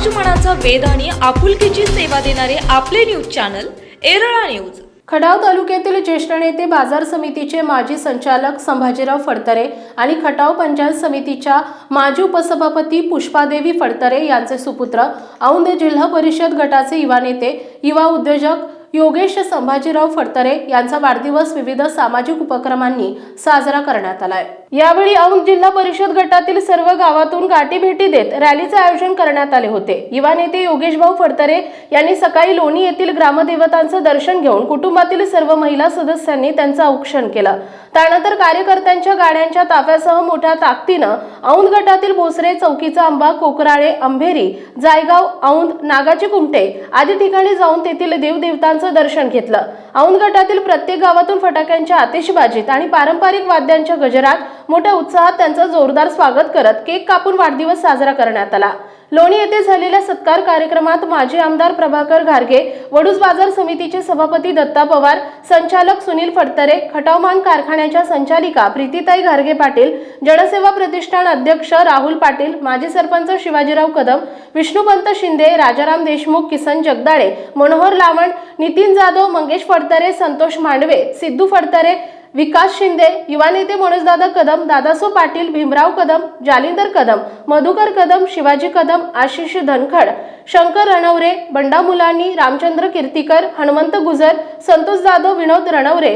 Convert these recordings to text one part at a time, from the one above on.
समाजमनाचा वेद आणि आपुलकीची सेवा देणारे आपले news channel Erala news. Khatav तालुक्यातील ज्येष्ठ नेते बाजार समितीचे माजी संचालक संभाजीराव फडतरे आणि खटाव पंचायत समितीच्या माजी उपसभापती पुष्पादेवी फडतरे यांचे सुपुत्र औंध जिल्हा परिषद गटाचे युवा नेते युवा उद्योजक योगेश संभाजीराव फडतरे यांचा वाढदिवस विविध सामाजिक उपक्रमांनी साजरा करण्यात आला आहे यावेळी औंध जिल्हा परिषद गटातील सर्व गावातून गाठीभेटी देत रॅलीचे आयोजन करण्यात आले होते. युवा नेते योगेश भाऊ फडतरे यांनी सकाळी लोणी येथील ग्रामदेवतांचं दर्शन घेऊन कुटुंबातील सर्व महिला सदस्यांनी त्यांचं औक्षण केलं. त्यानंतर कार्यकर्त्यांच्या गाड्यांच्या ताफ्यासह मोठ्या ताकदीनं औंध गटातील भोसरे चौकीचा आंबा कोकराळे अंभेरी जायगाव औंध नागाची कुमटे आदी ठिकाणी जाऊन तेथील देवदेवतांचं दर्शन घेतलं. औंध गटातील प्रत्येक गावातून फटाक्यांच्या आतिषबाजीत आणि पारंपरिक वाद्यांच्या गजरात मोठ्या उत्साहात त्यांचं जोरदार स्वागत करत केक कापून वाढदिवस साजरा करण्यात आला. लोणी येथे झालेल्या सत्कार कार्यक्रमात माजी आमदार प्रभाकर घारगे वडूज बाजार समितीचे सभापती दत्ता पवार संचालक सुनील फडतरे खटावमान कारखान्याच्या संचालिका प्रीतीताई घारगे पाटील जनसेवा प्रतिष्ठान अध्यक्ष राहुल पाटील माजी सरपंच शिवाजीराव कदम विष्णुपंत शिंदे राजाराम देशमुख किसन जगदाळे मनोहर लावण नितीन जाधव मंगेश फडतरे संतोष मांडवे सिद्धू फडतरे विकास शिंदे युवा नेते मनोजदादा कदम दादासो पाटील भीमराव कदम जालिंदर कदम मधुकर कदम शिवाजी कदम आशिष धनखड शंकर रणवरे बंडा मुलानी रामचंद्र कीर्तीकर हनुमंत गुजर संतोष जाधव विनोद रणवरे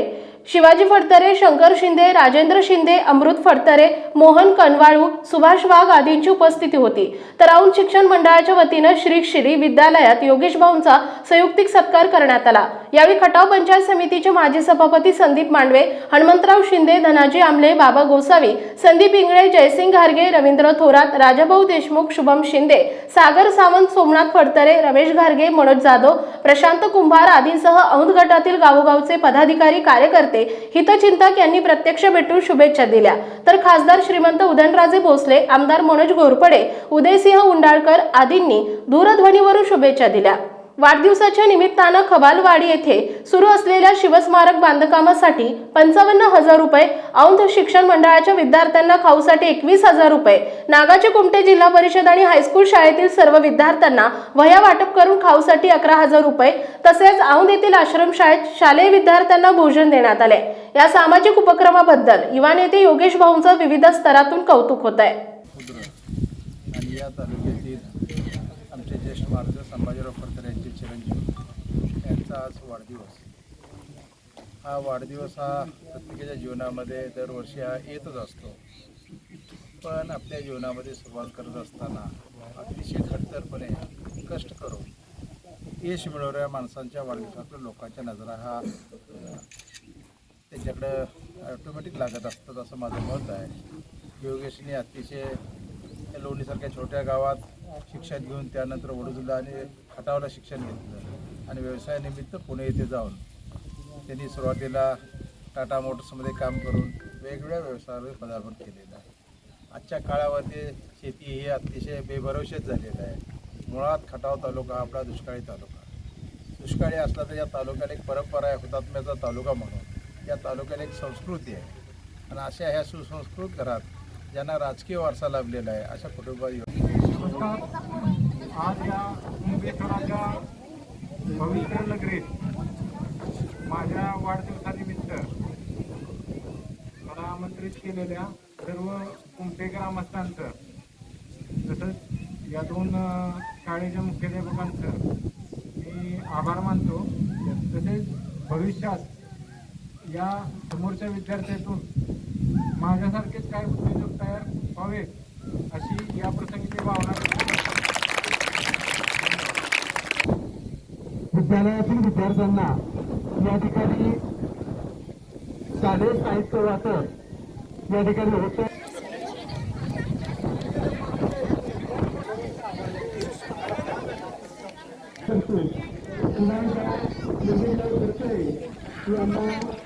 शिवाजी फडतरे शंकर शिंदे राजेंद्र शिंदे अमृत फडतरे मोहन कनवाळू सुभाष वाघ आदींची उपस्थिती होती. तर औंध शिक्षण मंडळाच्या वतीनं श्री श्री विद्यालयात योगेश भाऊंचा संयुक्तिक सत्कार करण्यात आला. यावेळी खटाव पंचायत समितीचे माजी सभापती संदीप मांडवे हनुमंतराव शिंदे धनाजी आमले बाबा गोसावी संदीप इंगळे जयसिंग घारगे रवींद्र थोरात राजाभाऊ देशमुख शुभम शिंदे सागर सावंत सोमनाथ फडतरे रमेश घारगे मनोज जाधव प्रशांत कुंभार आदींसह औंध गटातील गावोगावचे पदाधिकारी कार्यकर्ते हितचिंतक यांनी प्रत्यक्ष भेटून शुभेच्छा दिल्या. तर खासदार श्रीमंत उदयनराजे भोसले आमदार मनोज घोरपडे उदयसिंह उंडाळकर आदींनी दूरध्वनीवरून शुभेच्छा दिल्या. वाढदिवसाच्या निमित्तानं खबालवाडी येथे सुरू असलेल्या शिवस्मारक बांधकामासाठी पंचावन्न हजार रुपये औंध शिक्षण मंडळाच्या विद्यार्थ्यांना खाऊसाठी एकवीस हजार रुपये नागाचे कुमटे जिल्हा परिषद आणि हायस्कूल शाळेतील सर्व विद्यार्थ्यांना वह्या वाटप करून खाऊसाठी अकरा हजार रुपये तसेच औंध येथील आश्रमशाळेत शालेय विद्यार्थ्यांना भोजन देण्यात आले. या सामाजिक उपक्रमाबद्दल युवा नेते योगेश भाऊंचं विविध स्तरातून कौतुक होत आहे उपस्थित आमचे ज्येष्ठ मार्ग संभाजीराव फडकर यांचे चिरंजीव यांचा आज वाढदिवस. हा वाढदिवस हा प्रत्येकाच्या जीवनामध्ये दरवर्षी हा येतच असतो. पण आपल्या जीवनामध्ये सुरुवात करत असताना अतिशय खडतरपणे कष्ट करून यश मिळवणाऱ्या माणसांच्या वाढदिवसाकडे लोकांच्या नजरा हा त्यांच्याकडं ऑटोमॅटिक लागत असतात असं माझं मत आहे. योगेशने अतिशय लोणीसारख्या छोट्या गावात शिक्षण घेऊन त्यानंतर वडोदरा आणि खटावला शिक्षण घेतलं. आणि व्यवसायानिमित्त पुणे येथे जाऊन त्यांनी सुरुवातीला टाटा मोटर्समध्ये काम करून वेगवेगळ्या व्यवसायावर पदार्पण केलेलं आहे. आजच्या काळामध्ये शेती ही अतिशय बेभरवशाच झालेलं आहे. मुळात खटाव तालुका आपला दुष्काळी तालुका. दुष्काळी असला तर या तालुक्याला एक परंपरा आहे हुतात्म्याचा तालुका म्हणून. या तालुक्याला एक संस्कृती आहे. आणि अशा ह्या सुसंस्कृत घरात ज्यांना राजकीय वारसा लाभलेला आहे अशा कुटुंबात आज या मुंबईकरांच्या भविष्य नगरीत माझ्या वाढदिवसानिमित्त मला आमंत्रित केलेल्या सर्व कुमटे ग्रामस्थांचं तसंच या दोन शाळेच्या मुख्याध्यापकांचं मी आभार मानतो. तसेच भविष्यात या समोरच्या विद्यार्थ्यातून माझ्यासारखेच काय उद्योजक तयार व्हावेत अशी या प्रसंगी भावना विद्यालयातील विद्यार्थ्यांना या ठिकाणी शालेय साहित्य वाटप या ठिकाणी होतं. यांना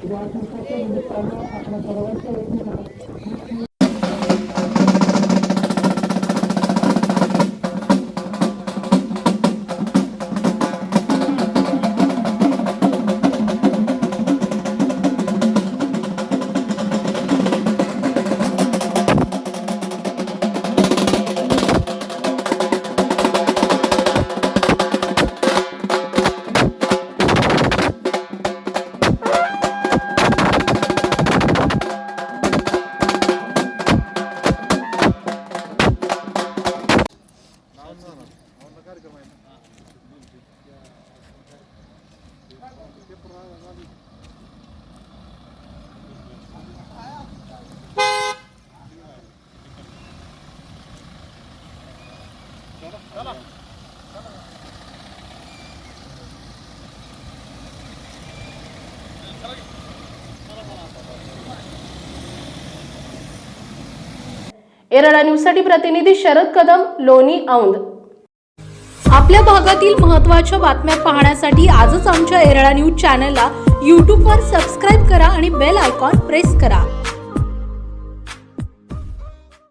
वाढदिवसाच्या निमित्तानं आपल्या सर्वांच्या वतीनं एरळा न्यूजसाठी प्रतिनिधी शरद कदम लोणी औंध. आपल्या भागातील महत्त्वाच्या बातम्या पाहण्यासाठी आजच आमच्या एरळा न्यूज चॅनलला यूट्यूबवर सबस्क्राईब करा आणि बेल आयकॉन प्रेस करा.